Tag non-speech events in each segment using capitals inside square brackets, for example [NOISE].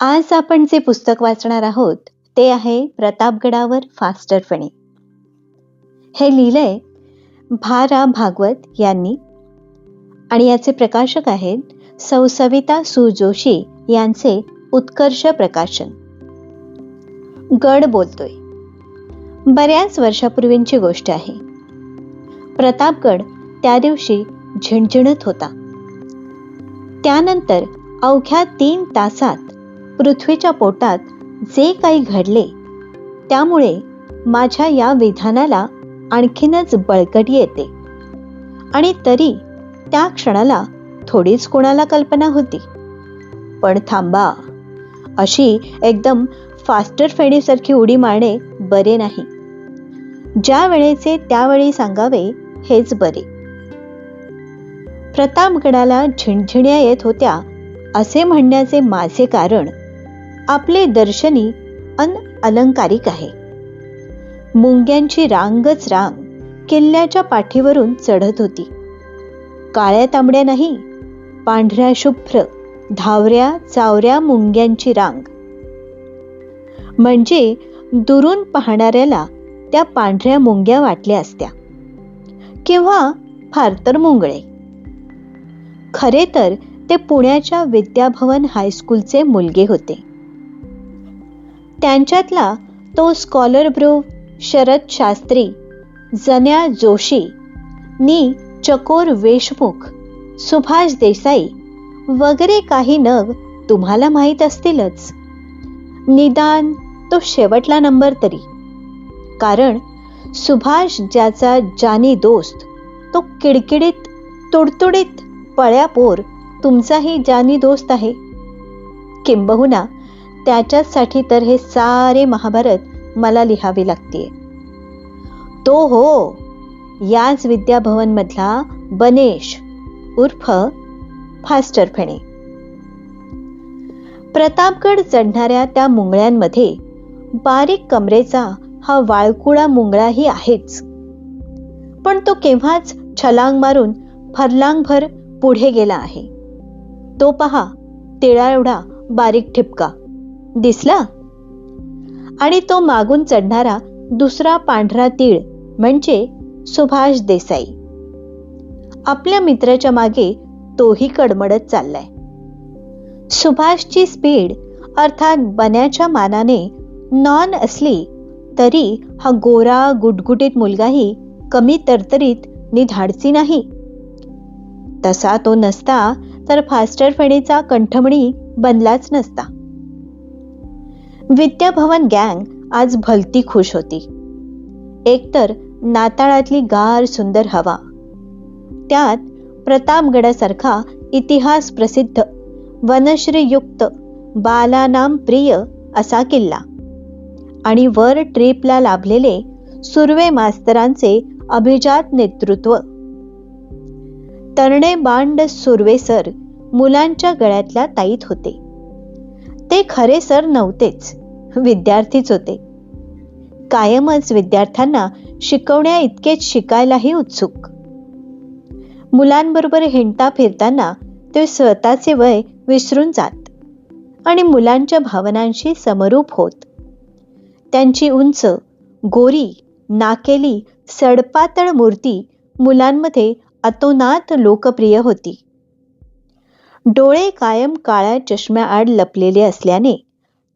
आज आपण जे पुस्तक वाचणार आहोत ते आहे प्रतापगडावर फास्टरपणे हे लिहिलंय भा भागवत यांनी. आणि याचे प्रकाशक आहेत सौ सविता सु जोशी यांचे उत्कर्ष प्रकाशन. गड बोलतोय. बऱ्याच वर्षापूर्वींची गोष्ट आहे. प्रतापगड त्या दिवशी झिणझिणत होता. त्यानंतर अवघ्या तीन तासात पृथ्वीच्या पोटात जे काही घडले त्यामुळे माझ्या या विधानाला आणखीनच बळकटी येते. आणि तरी त्या क्षणाला थोडीच कोणाला कल्पना होती. पण थांबा अशी एकदम फास्टर फेणीसारखी उडी मारणे बरे नाही. ज्या वेळेचे त्यावेळी सांगावे हेच बरे. प्रतापगडाला झिणझिण्या येत होत्या असे म्हणण्याचे माझे कारण आपले दर्शनी अन अलंकारिक आहे. मुंग्यांची रांगच रांग किल्ल्याच्या पाठीवरून चढत होती. काळ्या तांबड्या नाही पांढऱ्या शुभ्र धावऱ्या चावऱ्या मुंग्यांची रांग. म्हणजे दुरून पाहणाऱ्याला त्या पांढऱ्या मुंग्या वाटल्या असत्या. किंवा फार तर मुंगळे. खरे तर ते पुण्याच्या विद्याभवन हायस्कूलचे मुलगे होते. त्यांच्यातला तो स्कॉलर ब्रो शरद शास्त्री जन्या जोशी नी चकोर वेशमुख सुभाष देसाई वगैरे काही नग तुम्हाला माहीत असतीलच. निदान तो शेवटला नंबर तरी. कारण सुभाष ज्याचा जानी दोस्त तो किडकिडीत तुडतुडीत पळ्यापोर तुमचाही जानी दोस्त आहे. किंबहुना त्याच्याचसाठी तर हे सारे महाभारत मला लिहावे लागते. तो हो याच विद्याभवन मधला बनेश उर्फ फास्टर फेणे प्रतापगड चढणाऱ्या त्या मुंगळ्यांमध्ये बारीक कमरेचा हा वाळकुळा मुंगळाही आहेच. पण तो केव्हाच छलांग मारून फरलांगभर पुढे गेला आहे. तो पहा तिळा एवढा बारीक ठिपका. दिसला? आणि तो मागून चढणारा दुसरा पांढरा तीळ म्हणजे सुभाष देसाई. आपल्या मित्राच्या मागे तोही कडमडत चाललाय. सुभाषची स्पीड अर्थात बन्याच्या मानाने नॉन असली तरी हा गोरा गुटगुटीत मुलगाही कमी तरतरीत नि धाडसी नाही. तसा तो नसता तर फास्टर फेणीचा कंठमणी बनलाच नसता. विद्याभवन गँग आज भलती खुश होती. एकतर नाताळातली गार सुंदर हवा. त्यात प्रतापगडासारखा इतिहास प्रसिद्ध वनश्रीयुक्त बालानाम प्रिय असा किल्ला. आणि वर ट्रिपला लाभलेले सुर्वे मास्तरांचे अभिजात नेतृत्व. तरणे बांड सुर्वे सर मुलांच्या गळ्यातल्या ताईत होते. ते खरे सर नव्हतेच. विद्यार्थीच होते. कायमच विद्यार्थ्यांना शिकवण्या इतकेच शिकायलाही उत्सुक. मुलांबरोबर हिंडता फिरताना ते स्वतःचे वय विसरून जात आणि मुलांच्या भावनांशी समरूप होत. त्यांची उंच गोरी नाकेली सडपातळ मूर्ती मुलांमध्ये अतोनात लोकप्रिय होती. डोळे कायम काळ्या चष्म्याआड लपलेले असल्याने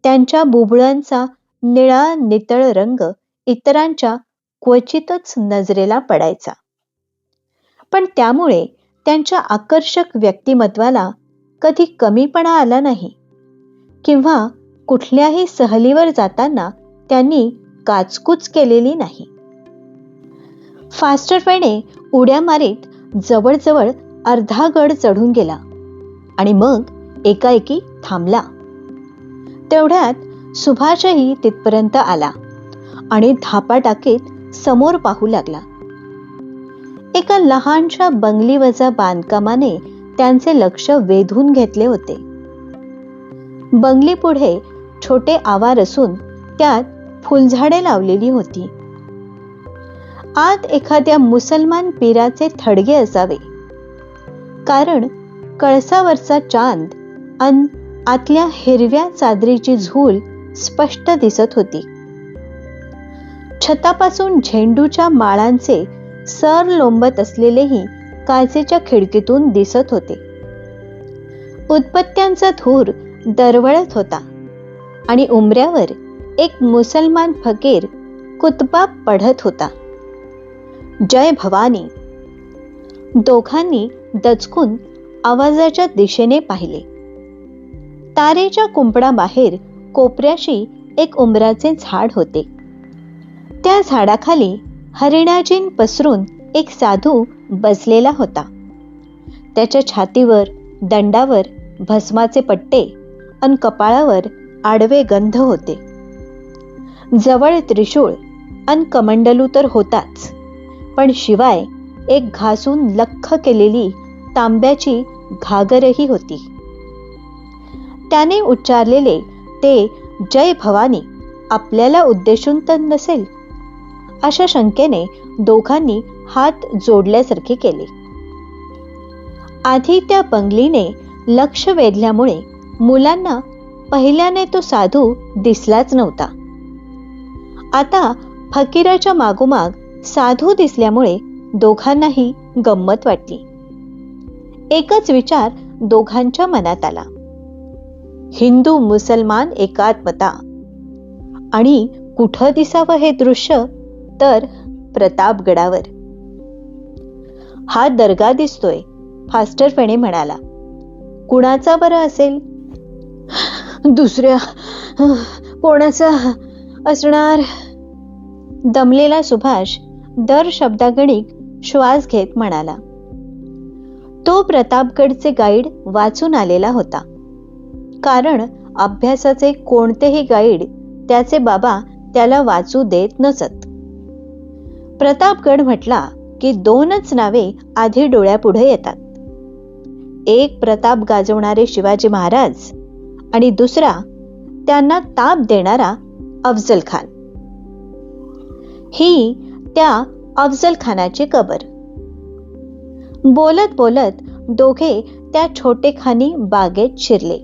त्यांच्या बुबुळांचा निळा नितळ रंग इतरांच्या क्वचितच नजरेला पडायचा. पण त्यामुळे त्यांच्या आकर्षक व्यक्तिमत्वाला कधी कमीपणा आला नाही किंवा कुठल्याही सहलीवर जाताना त्यांनी काचकूच केलेली नाही. फास्टरपेणे उड्या मारीत जवळजवळ अर्धा गड चढून गेला. आणि मग एकाएकी थांबला. तेवढ्यात सुभाषही तिथपर्यंत आला आणि धापा टाकीत समोर पाहू लागला. एका लहानशा बंगलीवजा बांधकामाने त्यांचे लक्ष वेधून घेतले होते. बंगली पुढे छोटे आवार असून त्यात फुलझाडे लावलेली होती. आत एखाद्या मुसलमान पीराचे थडगे असावे. कारण कळसावरचा चांद अन आतल्या हिरव्या चादरीची झूल स्पष्ट दिसत होती. छतापासून झेंडूच्या माळांचे सर लोंबत असलेलेही काचेच्या खिडकीतून दिसत होते. उत्पत्त्यांचा धूर दरवळत होता आणि उमऱ्यावर एक मुसलमान फकीर कुतबा पढत होता. जय भवानी. दोघांनी दचकून आवाजाच्या दिशेने पाहिले. तारेच्या कुंपणाबाहेर कोपऱ्याशी एक उमराचे झाड होते. त्या झाडाखाली हरिणाजीन पसरून एक साधू बसलेला होता. त्याच्या छातीवर दंडावर भस्माचे पट्टे अन कपाळावर आडवे गंध होते. जवळ त्रिशूळ अन कमंडलू तर होताच पण शिवाय एक घासून लख्ख केलेली तांब्याची घागरही होती. त्याने उच्चारलेले ते जय भवानी आपल्याला उद्देशून तर नसेल. अशा शंकेने दोघांनी हात जोडल्यासारखे केले. आधी त्या बंगलीने लक्ष वेधल्यामुळे मुलांना पहिल्याने तो साधू दिसलाच नव्हता. आता फकीराच्या मागोमाग साधू दिसल्यामुळे दोघांनाही गंमत वाटली. एकच विचार दोघांच्या मनात आला. हिंदू मुसलमान एकात्मता. आणि कुठं दिसावं हे दृश्य? तर प्रतापगडावर. हा दर्गा दिसतोय फास्टर फेणे म्हणाला. कुणाचा बरं असेल? दुसऱ्या कोणाचा असणार? दमलेला सुभाष दर शब्दागणिक श्वास घेत म्हणाला. तो प्रतापगडचे गाईड वाचून आलेला होता. कारण अभ्यासाचे कोणतेही गाईड त्याचे बाबा त्याला वाचू देत नसत. प्रतापगड म्हटला की दोनच नावे आधी डोळ्यापुढे येतात. एक प्रताप गाजवणारे शिवाजी महाराज आणि दुसरा त्यांना ताप देणारा अफजल खान ही त्या अफजल खानाची कबर. बोलत बोलत दोघे त्या छोटेखानी बागेत शिरले.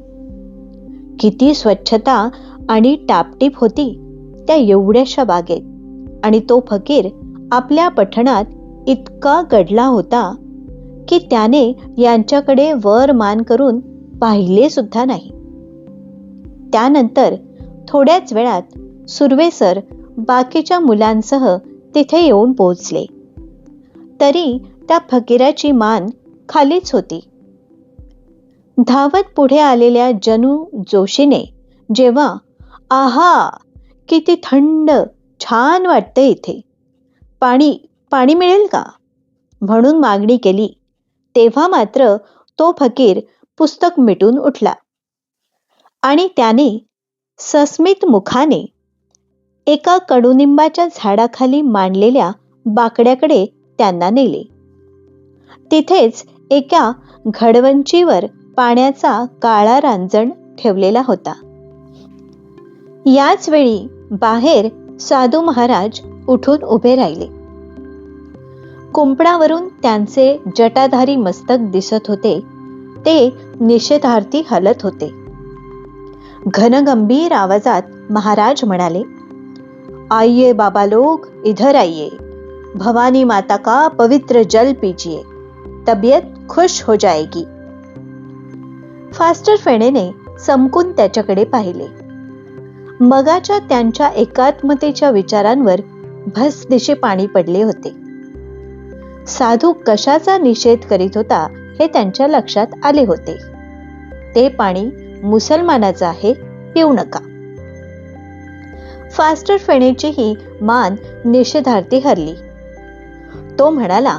किती स्वच्छता आणि टापटीप होती त्या एवढ्याशा बागेत. आणि तो फकीर आपल्या पठणात इतका गडला होता की त्याने यांच्याकडे वर मान करून पाहिले सुद्धा नाही. त्यानंतर थोड्याच वेळात सुर्वेसर बाकीच्या मुलांसह तिथे येऊन पोहोचले. तरी त्या फकीराची मान खालीच होती. धावत पुढे आलेल्या जनू जोशीने जेव्हा आहा किती थंड छान वाटते इथे. पाणी पाणी मिळेल का? म्हणून मागणी केली. तेव्हा मात्र तो फकीर पुस्तक मिटून उठला. आणि त्याने सस्मित मुखाने एका कडुनिंबाच्या झाडाखाली मांडलेल्या बाकड्याकडे त्यांना नेले. तिथेच एका घडवंचीवर पाण्याचा काळा रांजण ठेवलेला होता. याच वेळी बाहेर साधू महाराज उठून उभे राहिले. कुंपणावरून त्यांचे जटाधारी मस्तक दिसत होते. ते निषेधार्थी हलत होते. घनगंभीर आवाजात महाराज म्हणाले आइये बाबा लोग इधर आइये. भवानी माता का पवित्र जल पीजिए. तबीयत खुश हो जाएगी। फास्टर फेणेने समकून त्याच्याकडे पाहिले। मगाच्या त्यांच्या एकात्मतेच्या विचारांवर भस दिशे पाणी पडले होते। साधू कशाचा निषेध करीत होता हे त्यांच्या लक्षात आले होते। ते पाणी मुसलमानाचं आहे पिऊ नका। फास्टर फेणेचीही मान निषेधार्थी हरली। तो म्हणाला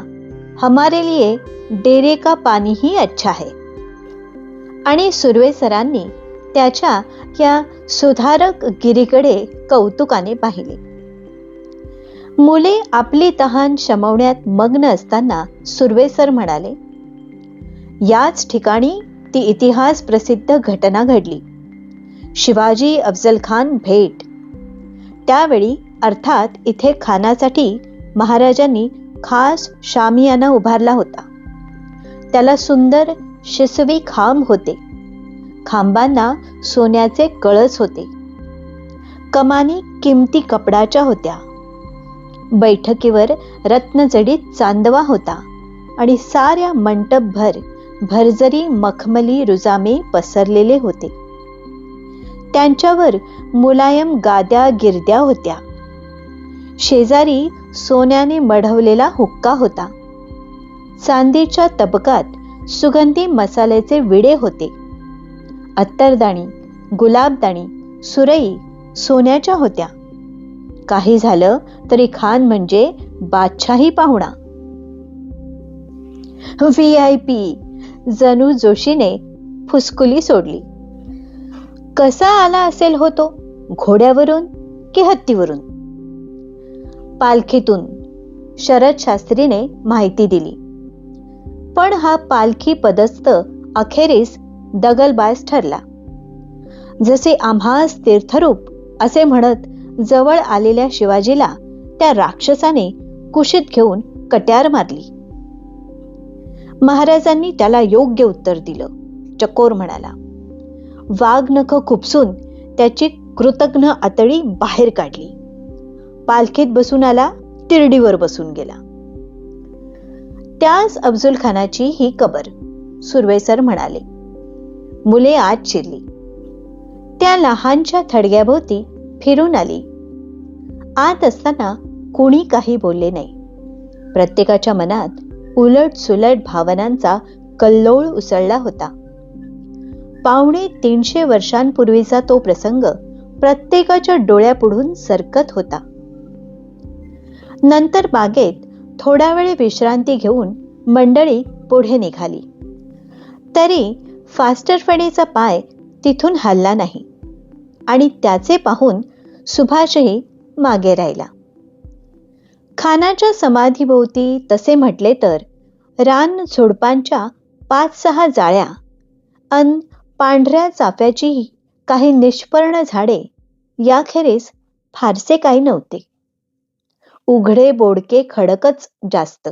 हमारे लिए डेरे का पाणी ही अच्छा है। आणि सुर्वेसरांनी त्याच्या या सुधारक गिरीकडे कौतुकाने पाहिले। मुले आपली तहान शमवण्यात मग्न असताना सुर्वेसर म्हणाले याच ठिकाणी ती इतिहास प्रसिद्ध घटना घडली. शिवाजी अफजल खान भेट. त्यावेळी अर्थात इथे खानासाठी महाराजांनी खास शामियाना उभारला होता. त्याला सुंदर शिसवी खांब होते. खांबांना सोन्याचे कळस होते. कमानी किमती कपडाच्या होत्या. बैठकीवर रत्नजडीत चांदवा होता आणि साऱ्या मंटपभर भरजरी मखमली रुजामे पसरलेले होते. त्यांच्यावर मुलायम गाद्या गिरद्या होत्या. शेजारी सोन्याने मढवलेला हुक्का होता. चांदीच्या तबकात सुगंधी मसाल्याचे विडे होते. अत्तरदाणी गुलाबदाणी सुरई सोन्याच्या होत्या. काही झालं तरी खान म्हणजे बादशाही पाहुणा. व्ही आय पी जणू जोशीने फुसकुली सोडली. कसा आला असेल होतो घोड्यावरून की हत्तीवरून? पालखीतून शरद शास्त्रीने माहिती दिली. पण हा पालखी पदस्थ अखेरीस दगलबाज ठरला. जसे आम्हास तीर्थरूप असे म्हणत जवळ आलेल्या शिवाजीला त्या राक्षसाने कुशीत घेऊन कट्यार मारली. महाराजांनी त्याला योग्य उत्तर दिलं. चकोर म्हणाला वाघ नख खुपसून त्याची कृतघ्न आतळी बाहेर काढली. पालखीत बसून आला तिरडीवर बसून गेला. त्याच अफजुल खानाची ही कबर सुरवेसर म्हणाले. मुले आत शिरली त्या लहानच्या थडग्याभोवती फिरून आली. आत असताना कोणी काही बोलले नाही. प्रत्येकाच्या मनात उलट सुलट भावनांचा कल्लोळ उसळला होता. पावणे तीनशे वर्षांपूर्वीचा तो प्रसंग प्रत्येकाच्या डोळ्यापुढून सरकत होता. नंतर बागेत थोडा वेळ विश्रांती घेऊन मंडळी पुढे निघाली. तरी फास्टरफणीचा पाय तिथून हल्ला नाही आणि त्याचे पाहून सुभाषही मागे राहिला. खानाच्या समाधीभोवती तसे म्हटले तर रान झुडपांच्या पाच सहा जाळ्या अन पांढऱ्या चाफ्याचीही काही निष्पर्ण झाडे याखेरीस फारसे काही नव्हते. उघडे बोडके खडकच जास्त.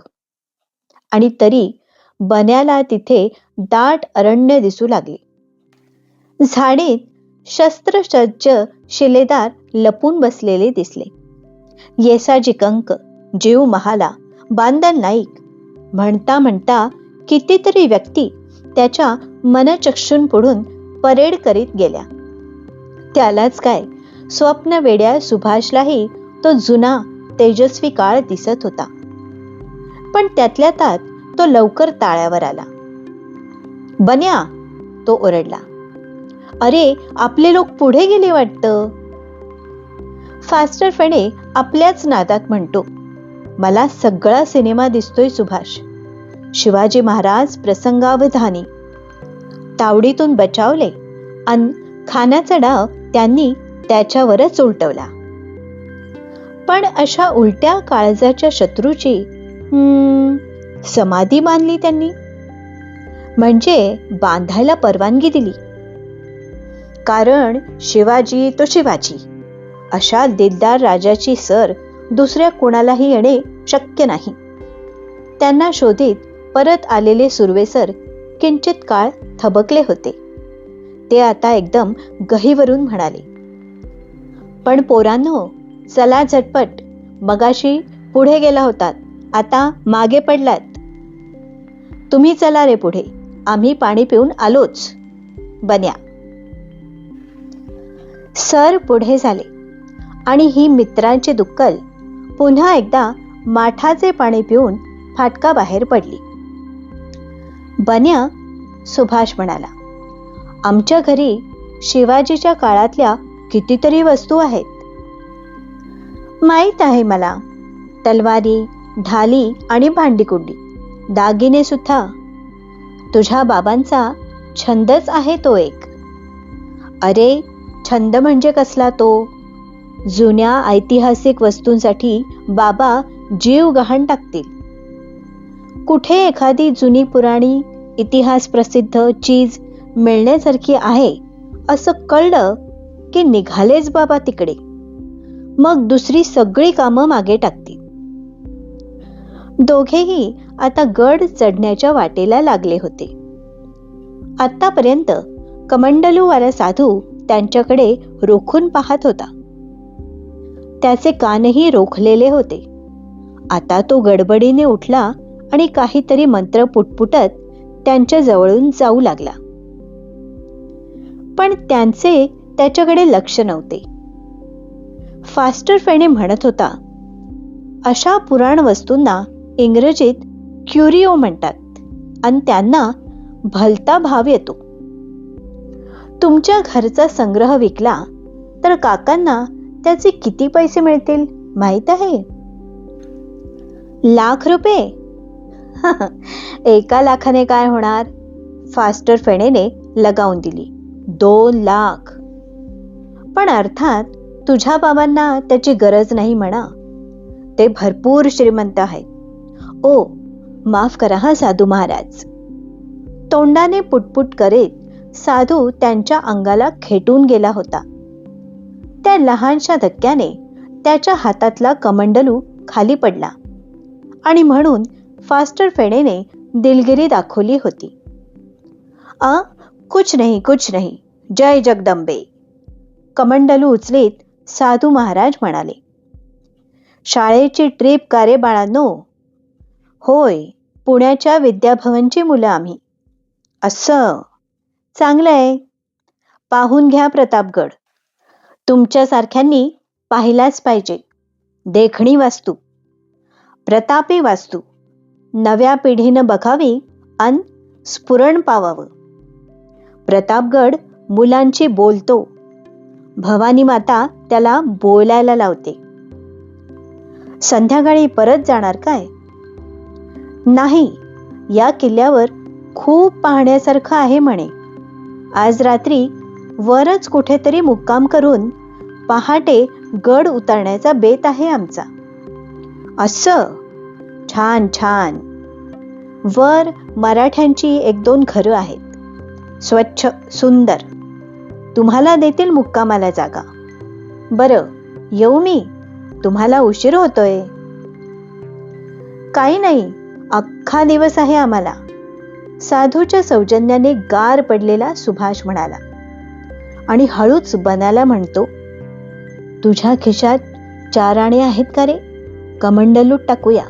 आणि तरी बन्याला तिथे दाट अरण्य दिसू लागले. झाडीत शस्त्रसज्ज शिलेदार लपून बसलेले दिसले. येसाजी कंक जीव महाला बांदल नाईक म्हणता म्हणता कितीतरी व्यक्ती त्याच्या मनचक्षून पुढून परेड करीत गेल्या. त्यालाच काय स्वप्न वेड्या सुभाषलाही तो जुना तेजस्वी काळ दिसत होता. पण त्यातल्या त्यात तो लवकर ताळ्यावर आला. बन्या तो ओरडला. अरे आपले लोक पुढे गेले वाटतं? फास्टर फणे आपल्याच नादात म्हणतो मला सगळा सिनेमा दिसतोय सुभाष. शिवाजी महाराज प्रसंगावधानी. तावडीतून बचावले अन खानाचा डाव त्यांनी त्याच्यावरच उलटवला. पण अशा उलट्या काळजाच्या शत्रूची समाधी बांधली त्यांनी. म्हणजे बांधायला परवानगी दिली. कारण शिवाजी तो शिवाजी. अशा दिलदार राजाची सर दुसऱ्या कोणालाही येणे शक्य नाही. त्यांना शोधित परत आलेले सुर्वेसर किंचित काळ थबकले होते. ते आता एकदम गहीवरून म्हणाले पण पोरांनो चला झटपट. मगाशी पुढे गेला होतात. आता मागे पडलात. तुम्ही चला रे पुढे. आम्ही पाणी पिऊन आलोच. बन्या. सर पुढे झाले. आणि ही मित्रांची दुक्कल. पुन्हा एकदा माठाचे पाणी पिऊन फाटका बाहेर पडली. बन्या सुभाष म्हणाला आमच्या घरी शिवाजीच्या काळातल्या कितीतरी वस्तू आहेत. माहीत आहे मला. तलवारी ढाली आणि भांडीकुंडी दागिने सुद्धा. तुझ्या बाबांचा छंदच आहे तो एक. अरे छंद म्हणजे कसला तो? जुन्या ऐतिहासिक वस्तूंसाठी बाबा जीव गहाण टाकतील. कुठे एखादी जुनी पुराणी इतिहास प्रसिद्ध चीज मिळण्यासारखी आहे असं कळलं की निघालेच बाबा तिकडे. मग दुसरी सगळी कामं मागे टाकतील दोघेही आता गड चढण्याच्या वाटेला लागले होते. आतापर्यंत कमंडलूवाला साधू त्यांच्याकडे रोखून पाहत होता. त्याचे कानही रोखलेले होते. आता तो गडबडीने उठला आणि काहीतरी मंत्र पुटपुटत त्यांच्या जवळून जाऊ लागला. पण त्यांचे त्याच्याकडे लक्ष नव्हते. फास्टर फेणे म्हणत होता. अशा पुराण वस्तूंना इंग्रजीत क्युरिओ म्हणतात आणि त्यांना भलता भाव येतो. तुमच्या घरचा संग्रह विकला तर काकांना त्याचे किती पैसे मिळतील माहीत आहे? लाख रुपये? [LAUGHS] एका लाखाने काय होणार? फास्टर फेणेने लगावून दिली. दोन लाख. पण अर्थात तुझ्या बाबांना त्याची गरज नाही म्हणा. ते भरपूर श्रीमंत आहेत. ओ माफ करा हा साधू महाराज. तोंडाने पुटपुट करीत साधू त्यांच्या अंगाला खेटून गेला होता. त्या लहानशा धक्क्याने त्याच्या हातातला कमंडलू खाली पडला आणि म्हणून फास्टर फेणेने दिलगिरी दाखवली होती. आ कुछ नाही कुछ नाही. जय जगदंबे. कमंडलू उचलीत साधू महाराज म्हणाले. शाळेची ट्रीप का रे बाळांनो होय पुण्याच्या विद्याभवनची मुलं आम्ही. असं चांगलं आहे. पाहून घ्या प्रतापगड. तुमच्यासारख्यांनी पाहिलाच पाहिजे. देखणी वास्तू. प्रतापी वास्तू. नव्या पिढीनं बघावी अन स्फुरण पावावं. प्रतापगड मुलांची बोलतो. भवानी माता त्याला बोलायला लावते. संध्याकाळी परत जाणार काय? नाही या किल्ल्यावर खूप पाहण्यासारखं आहे म्हणे. आज रात्री वरच कुठेतरी मुक्काम करून पहाटे गड उतरण्याचा बेत आहे आमचा. असं? छान छान. वर मराठ्यांची एक दोन घरं आहेत. स्वच्छ सुंदर. तुम्हाला देतील मुक्कामाला जागा. बरं येऊ मी. तुम्हाला उशीर होतोय. काही नाही अख्खा दिवस आहे आम्हाला. साधूच्या सौजन्याने गार पडलेला सुभाष म्हणाला. आणि हळूच बनाला म्हणतो तुझ्या खिशात चार आणे आहेत का रे? कमंडलूट टाकूया.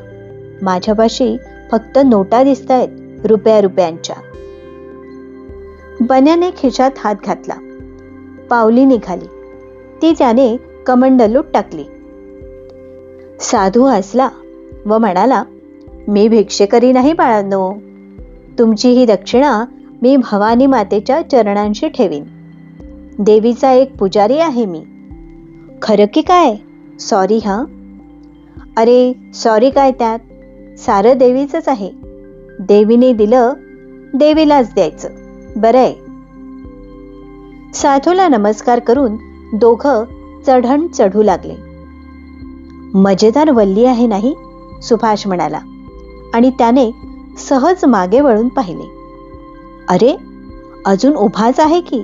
माझ्यापाशी फक्त नोटा दिसत आहेत रुपया रुपयांच्या. बन्याने खिशात हात घातला. पावली निघाली ती त्याने कमंडलूट टाकली. साधू हसला व म्हणाला मी भिक्षेकरी नाही बाळांनो. तुमची ही दक्षिणा मी भवानी मातेच्या चरणांशी ठेवीन. देवीचा एक पुजारी आहे मी. खरं की काय? सॉरी हा? अरे सॉरी काय त्यात? सारं देवीचंच आहे. देवीने दिलं देवीलाच द्यायचं. बरं आहे. साधूला नमस्कार करून दोघं चढण चढू लागले. मजेदार वल्ली आहे नाही? सुभाष म्हणाला. आणि त्याने सहज मागे वळून पाहिले. अरे अजून उभाच आहे की?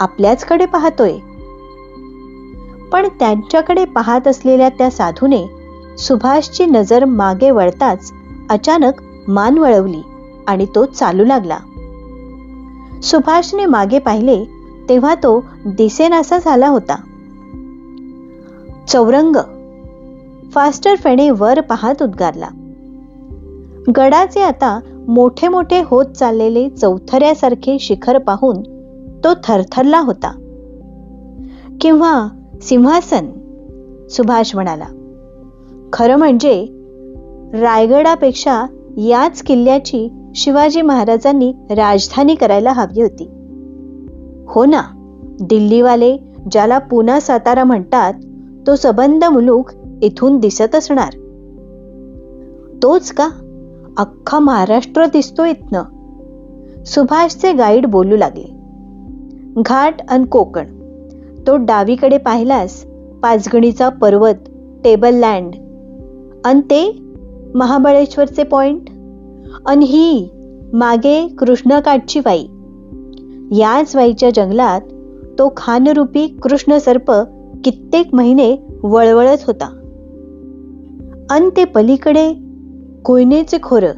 आपल्याचकडे पाहतोय. पण त्यांच्याकडे पाहत असलेल्या त्या साधूने सुभाषची नजर मागे वळताच अचानक मान वळवली आणि तो चालू लागला. सुभाषने मागे पाहिले तेव्हा तो दिसेनासा झाला होता. चौरंग फास्टर फेणे वर पाहत उद्गारला. गडाचे आता मोठे मोठे होत चाललेले चौथऱ्यासारखे शिखर पाहून तो थरथरला होता. किंवा सिंहासन? सुभाष म्हणाला. खरं म्हणजे रायगडापेक्षा याच किल्ल्याची शिवाजी महाराजांनी राजधानी करायला हवी होती. हो ना. दिल्लीवाले ज्याला पुना सातारा म्हणतात तो सबंध मुलूक इथून दिसत असणार. तोच का? अख्खा महाराष्ट्र दिसतो इथनं. सुभाषचे गाईड बोलू लागले. घाट अन कोकण. तो डावीकडे पाहिलास पाचगणीचा पर्वत टेबल लँड. अन ते? महाबळेश्वरचे पॉइंट? अन ही मागे कृष्णकाठची बाई. याच वाईच्या जंगलात तो खानरूपी कृष्ण सर्प कित्येक महिने वळवळत होता. अन ते पलीकडे कोयनेचे खोरं.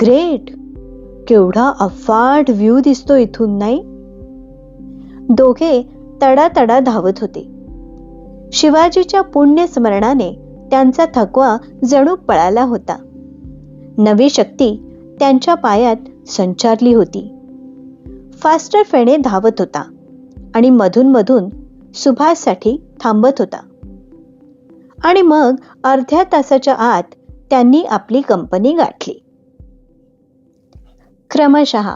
ग्रेट! केवढा अफाट व्ह्यू दिसतो इथून नाही? दोघे तडातडा धावत होते. शिवाजीच्या पुण्य स्मरणाने त्यांचा थकवा जणू पळाला होता. नवी शक्ती त्यांच्या पायात संचारली होती. फास्टर फेणे धावत होता आणि मधून मधून सुभाषसाठी थांबत होता. आणि मग अर्ध्या तासाच्या आत त्यांनी आपली कंपनी गाठली. क्रमशः